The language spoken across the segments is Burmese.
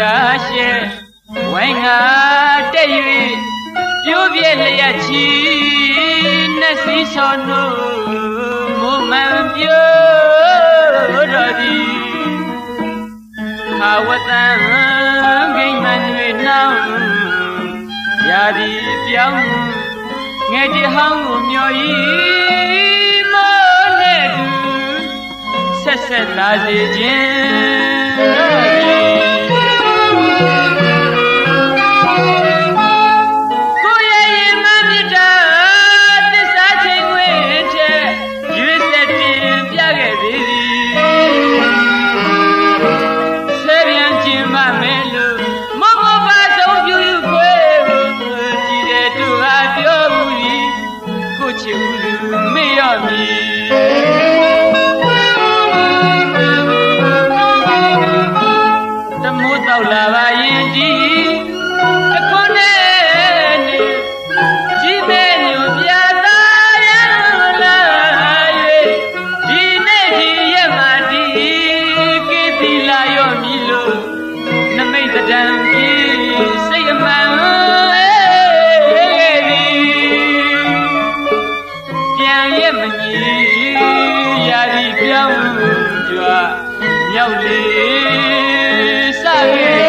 ပြရှင်ဝိုင်းငါတက်၍ပြိုးပြဲလျက်ချီနှစီဆောနုမုံမှန်ပြိုးတော်သည်ခါဝတန်ဂိမ့်မှန်၍နှောင်းရာဒီပြောင်းငယ်ကြီးဟောင်းကိုမျော်ဤမောနဲ့သူဆက်ဆက်လာစေခြင်း လေး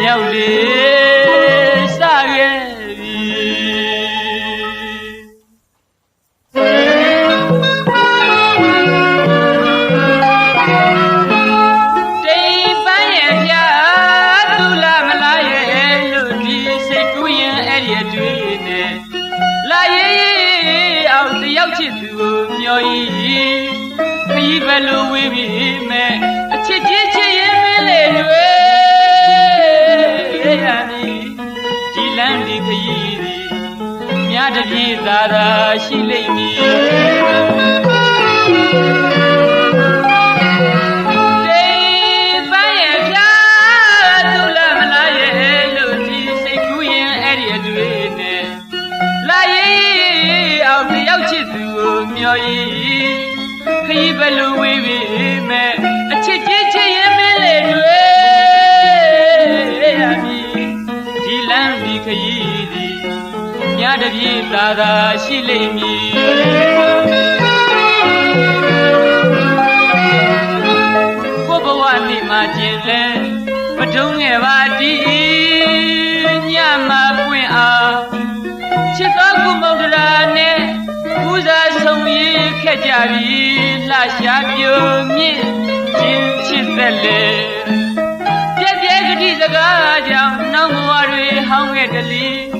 မြောက်လေး မျောဤခရီးဘယ်လိုဝေးပြီမဲ့အချစ်ချင်းချစ်ရင်မင်းလေတွေရနီဒီလန်းဒီခရီးဒီမြတ်တပြေသာသာရှိလိမ့်မည် တ်တပြေသာသာရှိလိမ့်မည်ကိုဘဝနေမှာကျင်လဲမတုံးငယ်ပါတီညမှာပွင့်အောင်ချစ်တော်ကုမုဒ္ဒရာနဲ့ဦးစားဆုံးရေးခက်ကြပြီလှရှားပြိုမြင့်ခြင်းချစ်သက်လေပြည့်ပြည့်ဂတိစကားကြောင့်နောက်ဘဝတွေဟောင်းခဲ့တလီ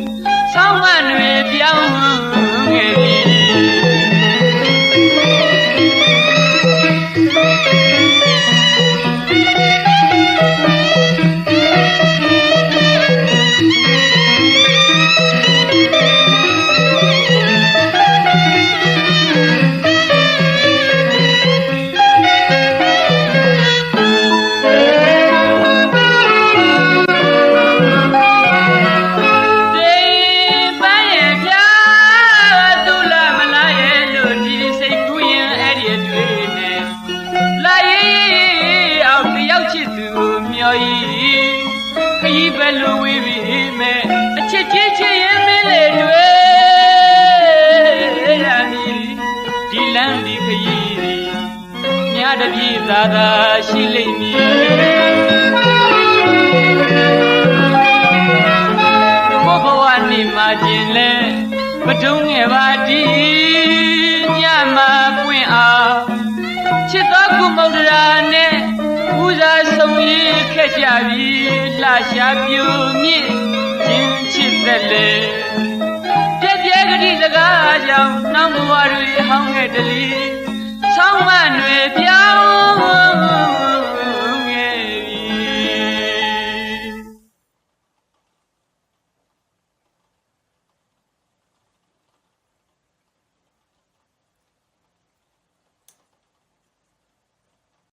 ပဲလူဝေးပြီမဲ့အချစ်ချစ်ချစ်ရင်မင်းလေတွေ့ရမည်ဒီလမ်းဒီခရီးဒီမြတ်တပြည့်သာသာရှိလိမ့်မည်ဘဝနေမှာခြင်းလဲမတုံးငယ်ပါဒီညမှာပွင့်အောင်ချစ်တော်ကုမောဒရာနဲ့ပူဇာဆောင်ရခက်ကြပြီ လှရှားပြူမြင့်ချင်းချစ်သက်လေပြည့်ပြဲကတိစကားကြောင့်နောက်ဘဝတွေဟောင်းခဲ့တလီဆောင်းမတွေပြောင်း